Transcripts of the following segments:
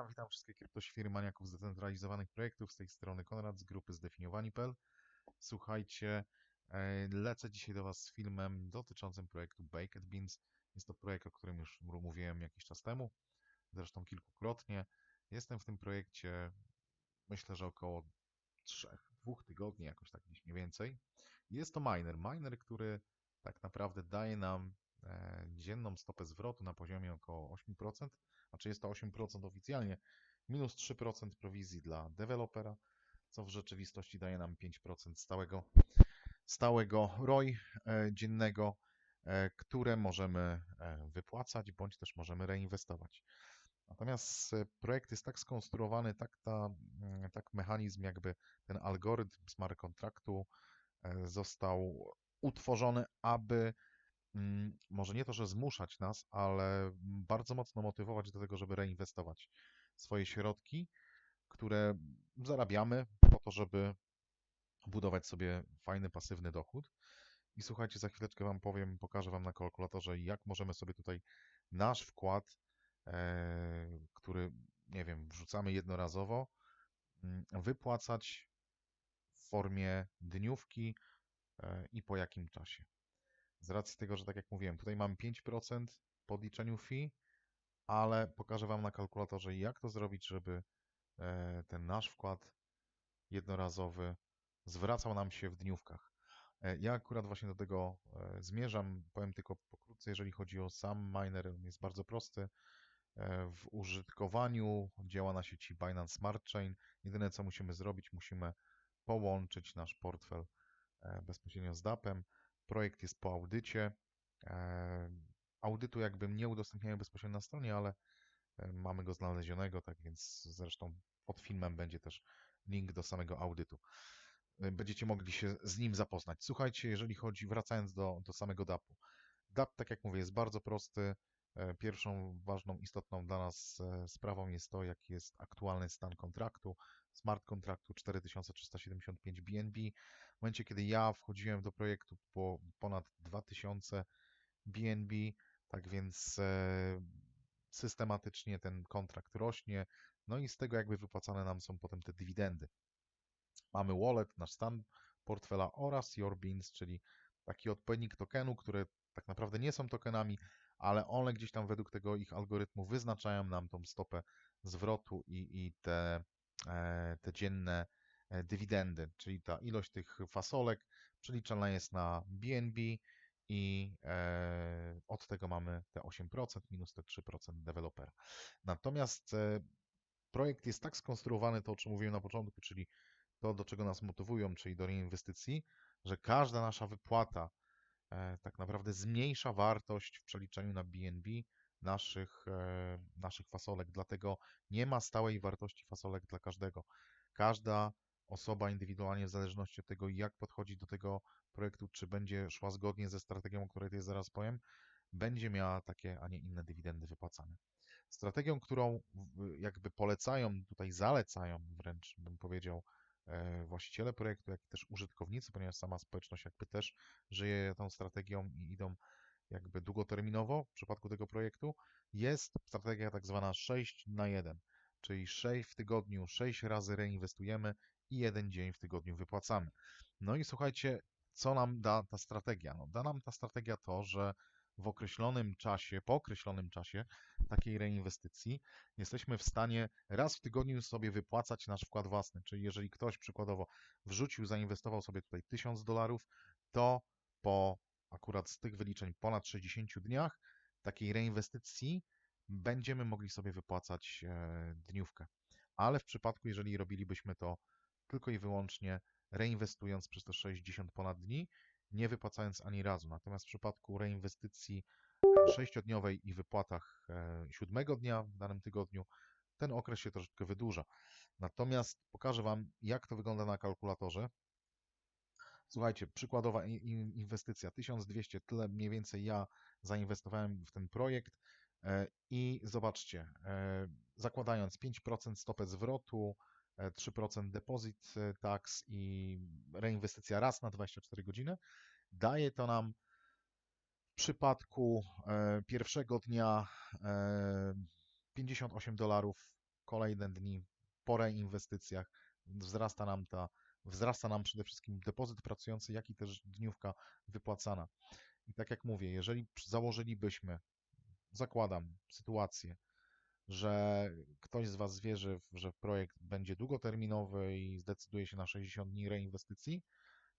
Witam, witam wszystkich kryptoświry maniaków zdecentralizowanych projektów. Z tej strony Konrad z grupy zdefiniowani.pl. Słuchajcie, e, lecę dzisiaj do Was z filmem dotyczącym projektu Baked Beans. Jest to projekt, o którym już mówiłem jakiś czas temu, zresztą kilkukrotnie. Jestem w tym projekcie, myślę, że około trzech, dwóch tygodni, jakoś tak gdzieś mniej więcej. Jest to miner, miner, który tak naprawdę daje nam e, dzienną stopę zwrotu na poziomie około 8%, znaczy jest to 8% oficjalnie, minus 3% prowizji dla dewelopera, co w rzeczywistości daje nam 5% stałego, stałego ROI e, dziennego, e, które możemy e, wypłacać, bądź też możemy reinwestować. Natomiast projekt jest tak skonstruowany, tak, ta, mm, tak mechanizm, jakby ten algorytm smart kontraktu został utworzony, aby może nie to, że zmuszać nas, ale bardzo mocno motywować do tego, żeby reinwestować swoje środki, które zarabiamy po to, żeby budować sobie fajny, pasywny dochód. I słuchajcie, za chwileczkę Wam powiem, pokażę Wam na kalkulatorze, jak możemy sobie tutaj nasz wkład, e, który, nie wiem, wrzucamy jednorazowo, mm, wypłacać w formie dniówki e, i po jakim czasie. Z racji tego, że tak jak mówiłem, tutaj mam 5% po odliczeniu fee, ale pokażę Wam na kalkulatorze, jak to zrobić, żeby e, ten nasz wkład jednorazowy zwracał nam się w dniówkach. E, Ja akurat właśnie do tego e, zmierzam. Powiem tylko pokrótce, jeżeli chodzi o sam miner, on jest bardzo prosty. W użytkowaniu działa na sieci Binance Smart Chain. Jedyne co musimy zrobić, musimy połączyć nasz portfel bezpośrednio z DAP-em. Projekt jest po audycie. E, Audytu jakby nie udostępniają bezpośrednio na stronie, ale e, mamy go znalezionego, tak więc zresztą pod filmem będzie też link do samego audytu. E, Będziecie mogli się z nim zapoznać. Słuchajcie, jeżeli chodzi, wracając do, do samego DAP-u. DAP, tak jak mówię, jest bardzo prosty. Pierwszą ważną, istotną dla nas sprawą jest to, jaki jest aktualny stan kontraktu. Smart kontraktu 4375 BNB. W momencie, kiedy ja wchodziłem do projektu po ponad 2000 BNB, tak więc e, systematycznie ten kontrakt rośnie, no i z tego jakby wypłacane nam są potem te dywidendy. Mamy wallet, nasz stan portfela oraz Your Beans, czyli taki odpowiednik tokenu, które tak naprawdę nie są tokenami, ale one gdzieś tam według tego ich algorytmu wyznaczają nam tą stopę zwrotu i, i te, e, te dzienne dywidendy, czyli ta ilość tych fasolek przeliczana jest na BNB i e, od tego mamy te 8% minus te 3% dewelopera. Natomiast e, projekt jest tak skonstruowany, to o czym mówiłem na początku, czyli to, do czego nas motywują, czyli do reinwestycji, że każda nasza wypłata e, tak naprawdę zmniejsza wartość w przeliczeniu na BNB naszych, e, naszych fasolek. Dlatego nie ma stałej wartości fasolek dla każdego. Każda osoba indywidualnie, w zależności od tego, jak podchodzi do tego projektu, czy będzie szła zgodnie ze strategią, o której tutaj zaraz powiem, będzie miała takie, a nie inne dywidendy wypłacane. Strategią, którą jakby polecają, tutaj zalecają wręcz, bym powiedział, e, właściciele projektu, jak i też użytkownicy, ponieważ sama społeczność jakby też żyje tą strategią i idą jakby długoterminowo w przypadku tego projektu, jest strategia tak zwana 6 na 1, czyli 6 w tygodniu, 6 razy reinwestujemy i jeden dzień w tygodniu wypłacamy. No i słuchajcie, co nam da ta strategia? No, da nam ta strategia to, że w określonym czasie, po określonym czasie takiej reinwestycji jesteśmy w stanie raz w tygodniu sobie wypłacać nasz wkład własny. Czyli jeżeli ktoś przykładowo wrzucił, zainwestował sobie tutaj 1000 dolarów, to po akurat z tych wyliczeń ponad 60 dniach takiej reinwestycji będziemy mogli sobie wypłacać e, dniówkę. Ale w przypadku, jeżeli robilibyśmy to tylko i wyłącznie reinwestując przez te 60 ponad dni, nie wypłacając ani razu. Natomiast w przypadku reinwestycji e, sześciodniowej i wypłatach e, siódmego dnia w danym tygodniu, ten okres się troszeczkę wydłuża. Natomiast pokażę Wam, jak to wygląda na kalkulatorze. Słuchajcie, przykładowa inwestycja 1200, tyle mniej więcej ja zainwestowałem w ten projekt e, i zobaczcie, e, zakładając 5% stopę zwrotu, e, 3% deposit e, tax i reinwestycja raz na 24 godziny, daje to nam w przypadku e, pierwszego dnia e, 58 dolarów kolejne dni po reinwestycjach wzrasta nam ta, wzrasta nam przede wszystkim depozyt pracujący, jak i też dniówka wypłacana. I tak jak mówię, jeżeli założylibyśmy, zakładam sytuację, że ktoś z Was wierzy, że projekt będzie długoterminowy i zdecyduje się na 60 dni reinwestycji,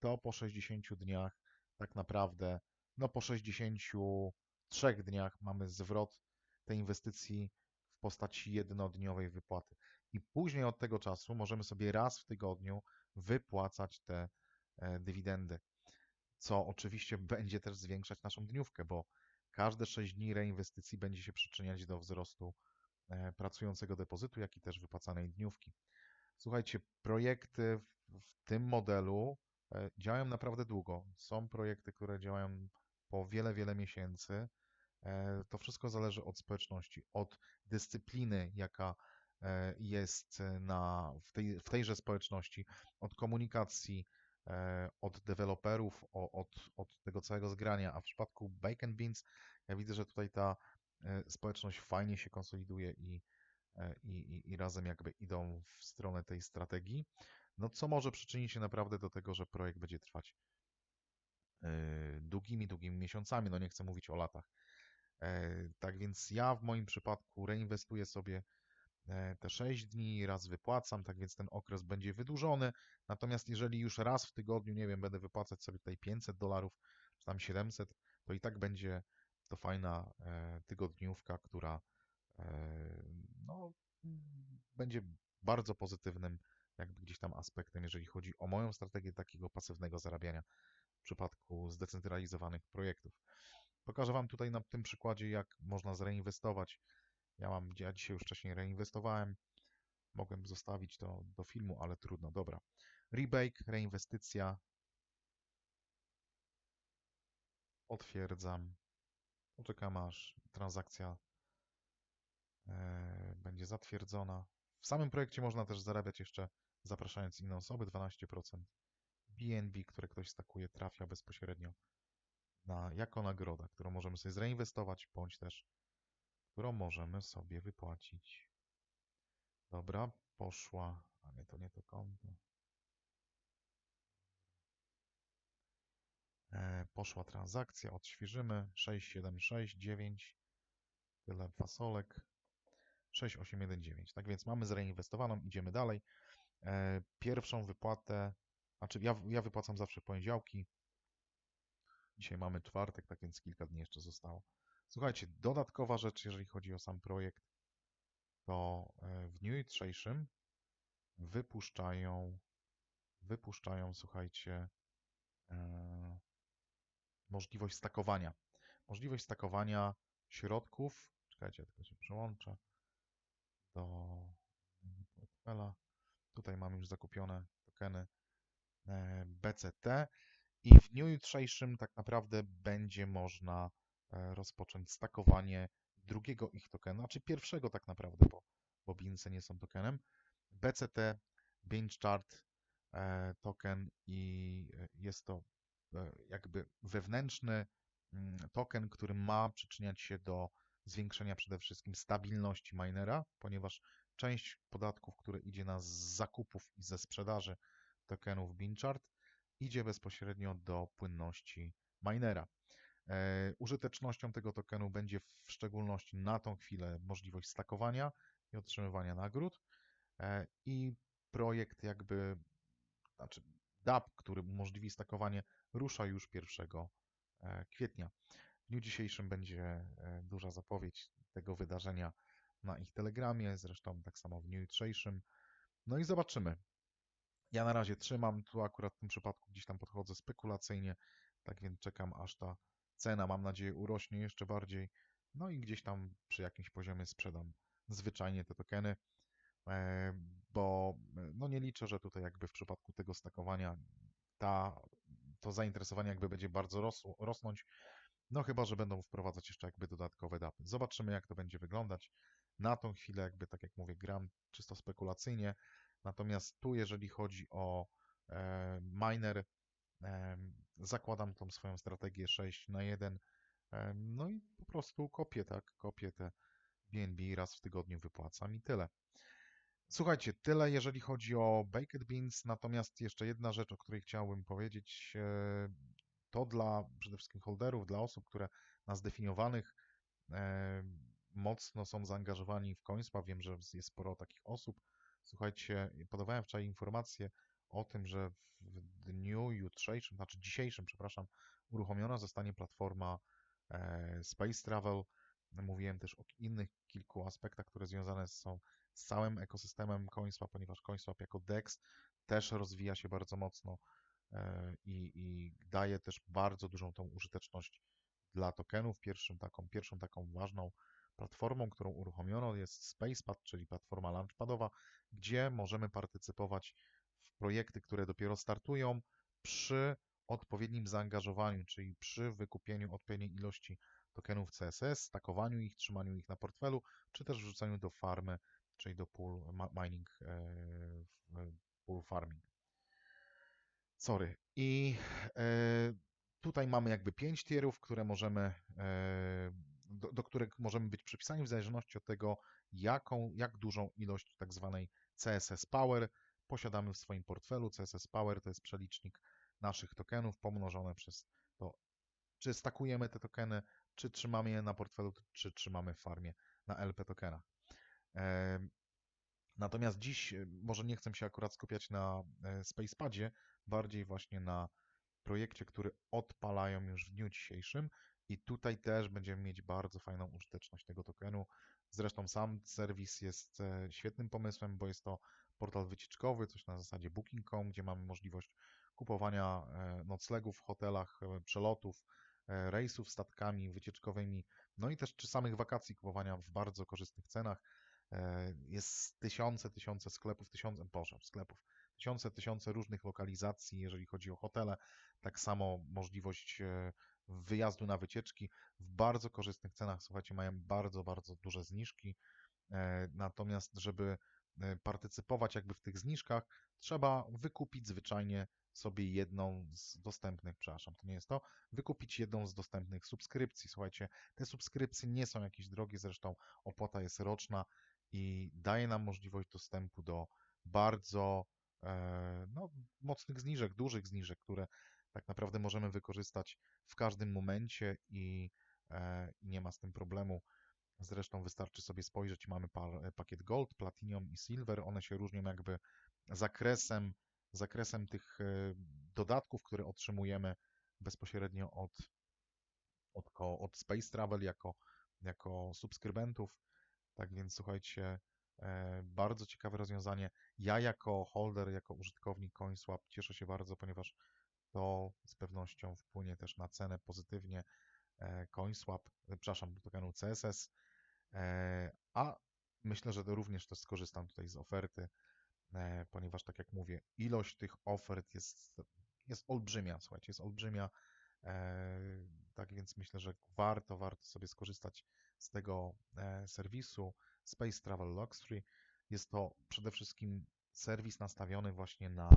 to po 60 dniach tak naprawdę, no po 63 dniach mamy zwrot tej inwestycji w postaci jednodniowej wypłaty. I później od tego czasu możemy sobie raz w tygodniu wypłacać te e, dywidendy, co oczywiście będzie też zwiększać naszą dniówkę, bo każde 6 dni reinwestycji będzie się przyczyniać do wzrostu pracującego depozytu, jak i też wypłacanej dniówki. Słuchajcie, projekty w tym modelu e, działają naprawdę długo. Są projekty, które działają po wiele, wiele miesięcy. To wszystko zależy od społeczności, od dyscypliny, jaka E, jest na, w, tej, w tejże społeczności, od komunikacji, e, od deweloperów, od, od tego całego zgrania, a w przypadku Bacon Beans ja widzę, że tutaj ta e, społeczność fajnie się konsoliduje i, i, i, i razem jakby idą w stronę tej strategii, no co może przyczynić się naprawdę do tego, że projekt będzie trwać długimi, długimi miesiącami, no nie chcę mówić o latach. Tak więc ja w moim przypadku reinwestuję sobie E, te 6 dni, raz wypłacam, tak więc ten okres będzie wydłużony. Natomiast jeżeli już raz w tygodniu, nie wiem, będę wypłacać sobie tutaj 500 dolarów, czy tam 700, to i tak będzie to fajna e, tygodniówka, która e, no, będzie bardzo pozytywnym jakby gdzieś tam aspektem, jeżeli chodzi o moją strategię takiego pasywnego zarabiania w przypadku zdecentralizowanych projektów. Pokażę Wam tutaj na tym przykładzie, jak można zreinwestować ja mam, ja dzisiaj już wcześniej reinwestowałem. Mogłem zostawić to do filmu, ale trudno. Dobra. Rebake, reinwestycja. Otwierdzam. Poczekam aż transakcja e, będzie zatwierdzona. W samym projekcie można też zarabiać jeszcze zapraszając inne osoby 12%. BNB, które ktoś stakuje, trafia bezpośrednio na, jako nagroda, którą możemy sobie zreinwestować, bądź też którą możemy sobie wypłacić. Dobra, poszła, a nie, to nie to konto. Poszła transakcja, odświeżymy 6769, tyle fasolek, 6819. Tak więc mamy zreinwestowaną, idziemy dalej. E, pierwszą wypłatę, znaczy ja, ja wypłacam zawsze poniedziałki. Dzisiaj mamy czwartek, tak więc kilka dni jeszcze zostało. Słuchajcie, dodatkowa rzecz, jeżeli chodzi o sam projekt, to e, w dniu jutrzejszym wypuszczają, wypuszczają, słuchajcie, e, możliwość stakowania. Możliwość stakowania środków, czekajcie, tylko się przełączę do portfela. Tutaj mam już zakupione tokeny e, BCT i w dniu jutrzejszym tak naprawdę będzie można E, rozpocząć stakowanie drugiego ich tokenu, znaczy pierwszego tak naprawdę, bo, bo Bince nie są tokenem. BCT, Binge Chart e, token i jest to jakby wewnętrzny mm, token, który ma przyczyniać się do zwiększenia przede wszystkim stabilności minera, ponieważ część podatków, które idzie na z zakupów i ze sprzedaży tokenów Binchart, idzie bezpośrednio do płynności minera. E, użytecznością tego tokenu będzie w szczególności na tą chwilę możliwość stakowania i otrzymywania nagród e, i projekt jakby, znaczy DAP, który umożliwi stakowanie, rusza już 1 e, kwietnia. W dniu dzisiejszym będzie duża zapowiedź tego wydarzenia na ich telegramie, zresztą tak samo w dniu jutrzejszym. No i zobaczymy. Ja na razie trzymam, tu akurat w tym przypadku gdzieś tam podchodzę spekulacyjnie, tak więc czekam aż ta cena, mam nadzieję, urośnie jeszcze bardziej. No i gdzieś tam przy jakimś poziomie sprzedam zwyczajnie te tokeny, e, bo no nie liczę, że tutaj jakby w przypadku tego stakowania ta, to zainteresowanie jakby będzie bardzo rosło, rosnąć, no chyba, że będą wprowadzać jeszcze jakby dodatkowe dapy. Zobaczymy, jak to będzie wyglądać. Na tą chwilę jakby, tak jak mówię, gram czysto spekulacyjnie, natomiast tu, jeżeli chodzi o e, miner, zakładam tą swoją strategię 6 na 1, no i po prostu kopię, tak, kopię te BNB raz w tygodniu wypłacam i tyle. Słuchajcie, tyle jeżeli chodzi o Baked Beans, natomiast jeszcze jedna rzecz, o której chciałbym powiedzieć, e, to dla przede wszystkim holderów, dla osób, które na zdefiniowanych e, mocno są zaangażowani w CoinSwap. Wiem, że jest sporo takich osób. Słuchajcie, podawałem wczoraj informację o tym, że w dniu jutrzejszym, znaczy dzisiejszym, przepraszam, uruchomiona zostanie platforma e, Space Travel. Mówiłem też o innych kilku aspektach, które związane są z całym ekosystemem CoinSwap, ponieważ CoinSwap jako DEX też rozwija się bardzo mocno e, i, i daje też bardzo dużą tą użyteczność dla tokenów. Pierwszym taką, pierwszą taką ważną platformą, którą uruchomiono jest SpacePad, czyli platforma launchpadowa, gdzie możemy partycypować w projekty, które dopiero startują przy odpowiednim zaangażowaniu, czyli przy wykupieniu odpowiedniej ilości tokenów CSS, stakowaniu ich, trzymaniu ich na portfelu, czy też wrzucaniu do farmy, czyli do pool mining, e, pool farming. Sorry. I e, tutaj mamy jakby pięć tierów, które możemy, e, do, do których możemy być przypisani w zależności od tego, jaką, jak dużą ilość tak zwanej CSS Power posiadamy w swoim portfelu. CSS Power to jest przelicznik naszych tokenów pomnożone przez to, czy stakujemy te tokeny, czy trzymamy je na portfelu, czy trzymamy w farmie na LP tokenach. Natomiast dziś może nie chcę się akurat skupiać na SpacePadzie, bardziej właśnie na projekcie, który odpalają już w dniu dzisiejszym i tutaj też będziemy mieć bardzo fajną użyteczność tego tokenu. Zresztą sam serwis jest e, świetnym pomysłem, bo jest to portal wycieczkowy, coś na zasadzie booking.com, gdzie mamy możliwość kupowania e, noclegów w hotelach, e, przelotów, rejsów statkami wycieczkowymi, no i też czy samych wakacji kupowania w bardzo korzystnych cenach. Jest tysiące, tysiące sklepów, tysiące, boże, sklepów, tysiące, tysiące różnych lokalizacji, jeżeli chodzi o hotele. Tak samo możliwość e, wyjazdu na wycieczki w bardzo korzystnych cenach. Słuchajcie, mają bardzo, bardzo duże zniżki. E, natomiast, żeby e, partycypować jakby w tych zniżkach, trzeba wykupić zwyczajnie sobie jedną z dostępnych, przepraszam, to nie jest to, wykupić jedną z dostępnych subskrypcji. Słuchajcie, te subskrypcje nie są jakieś drogie, zresztą opłata jest roczna i daje nam możliwość dostępu do bardzo E, no, mocnych zniżek, dużych zniżek, które tak naprawdę możemy wykorzystać w każdym momencie i, e, nie ma z tym problemu. Zresztą wystarczy sobie spojrzeć, mamy pakiet Gold, Platinum i Silver. One się różnią jakby zakresem, zakresem tych e, dodatków, które otrzymujemy bezpośrednio od, od, od Space Travel jako, jako subskrybentów. Tak więc słuchajcie, E, bardzo ciekawe rozwiązanie. Ja jako holder, jako użytkownik CoinSwap cieszę się bardzo, ponieważ to z pewnością wpłynie też na cenę pozytywnie e, CoinSwap, e, przepraszam, tokenu CSS, a myślę, że to również też skorzystam tutaj z oferty, ponieważ tak jak mówię, ilość tych ofert jest, jest olbrzymia, słuchajcie, jest olbrzymia, tak więc myślę, że warto, warto sobie skorzystać z tego serwisu. Space Travel Luxury. Jest to przede wszystkim serwis nastawiony właśnie na,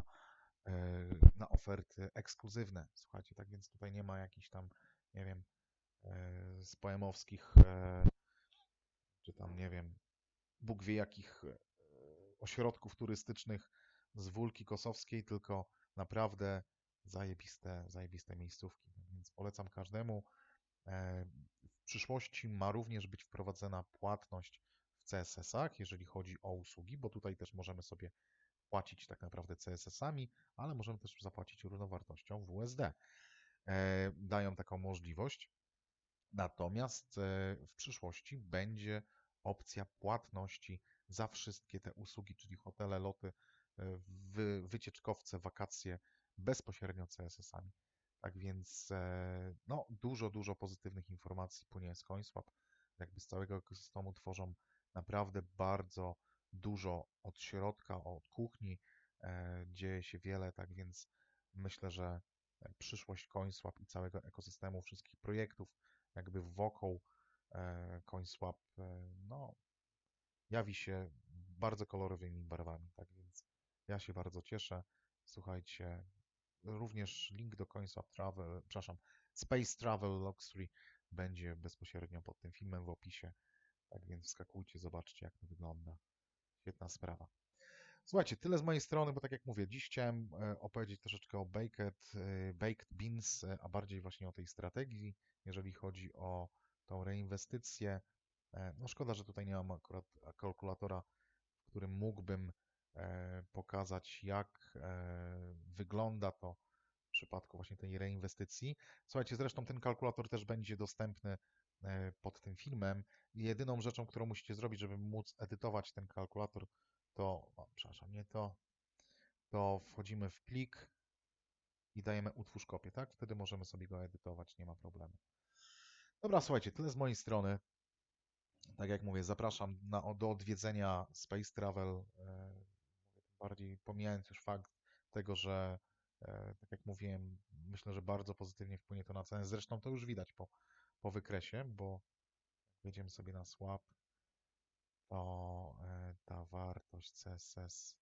e, na oferty ekskluzywne. Słuchajcie, tak więc tutaj nie ma jakichś tam, nie wiem, e, z poemowskich, e, czy tam, nie wiem, Bóg wie jakich ośrodków turystycznych z Wólki Kosowskiej, tylko naprawdę zajebiste, zajebiste miejscówki. Więc polecam każdemu. W przyszłości ma również być wprowadzona płatność CSS-ach, jeżeli chodzi o usługi, bo tutaj też możemy sobie płacić tak naprawdę CSS-ami, ale możemy też zapłacić równowartością WSD. E, dają taką możliwość. Natomiast e, w przyszłości będzie opcja płatności za wszystkie te usługi, czyli hotele, loty, e, wycieczkowce, wakacje bezpośrednio CSS-ami. Tak więc no, dużo, dużo pozytywnych informacji płynie z CoinSwap. Jakby z całego ekosystemu tworzą naprawdę bardzo dużo od środka, od kuchni e, dzieje się wiele, tak więc myślę, że e, przyszłość CoinSwap i całego ekosystemu, wszystkich projektów jakby wokół e, CoinSwap, no, jawi się bardzo kolorowymi barwami, tak więc ja się bardzo cieszę. Słuchajcie, również link do CoinSwap Travel, przepraszam, Space Travel Luxury będzie bezpośrednio pod tym filmem w opisie. Tak więc wskakujcie, zobaczcie jak to wygląda. Świetna sprawa. Słuchajcie, tyle z mojej strony, bo tak jak mówię, dziś chciałem e, opowiedzieć troszeczkę o Baked, e, Baked Beans, e, a bardziej właśnie o tej strategii, jeżeli chodzi o tą reinwestycję. No szkoda, że tutaj nie mam akurat kalkulatora, w którym mógłbym pokazać, jak e, wygląda to w przypadku właśnie tej reinwestycji. Słuchajcie, zresztą ten kalkulator też będzie dostępny e, pod tym filmem. Jedyną rzeczą, którą musicie zrobić, żeby móc edytować ten kalkulator, to, o, przepraszam, nie to, to wchodzimy w plik i dajemy utwórz kopię, tak? Wtedy możemy sobie go edytować, nie ma problemu. Dobra, słuchajcie, tyle z mojej strony. Tak jak mówię, zapraszam na, do odwiedzenia Space Travel, e, bardziej pomijając już fakt tego, że e, tak jak mówiłem, myślę, że bardzo pozytywnie wpłynie to na cenę. Zresztą to już widać po, po wykresie, bo jak wejdziemy sobie na swap, to e, ta wartość CSS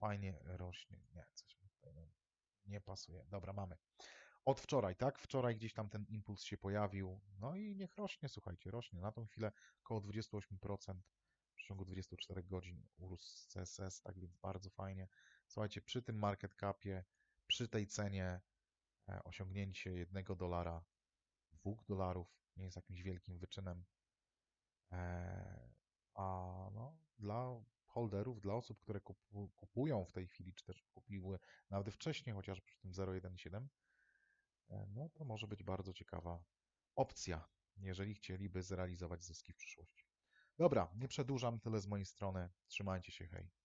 fajnie rośnie. Nie, coś mi tutaj nie- nie pasuje. Dobra, mamy. Od wczoraj, tak? Wczoraj gdzieś tam ten impuls się pojawił. No i niech rośnie, słuchajcie, rośnie. Na tą chwilę około 28% w ciągu 24 godzin urósł CSS, tak więc bardzo fajnie. Słuchajcie, przy tym market capie, przy tej cenie e, osiągnięcie 1 dolara, 2 dolarów nie jest jakimś wielkim wyczynem. E, A no, dla holderów, dla osób, które kupu, kupują w tej chwili, czy też kupiły nawet wcześniej, chociażby przy tym 0,17, e, no to może być bardzo ciekawa opcja, jeżeli chcieliby zrealizować zyski w przyszłości. Dobra, nie przedłużam, tyle z mojej strony. Trzymajcie się, hej.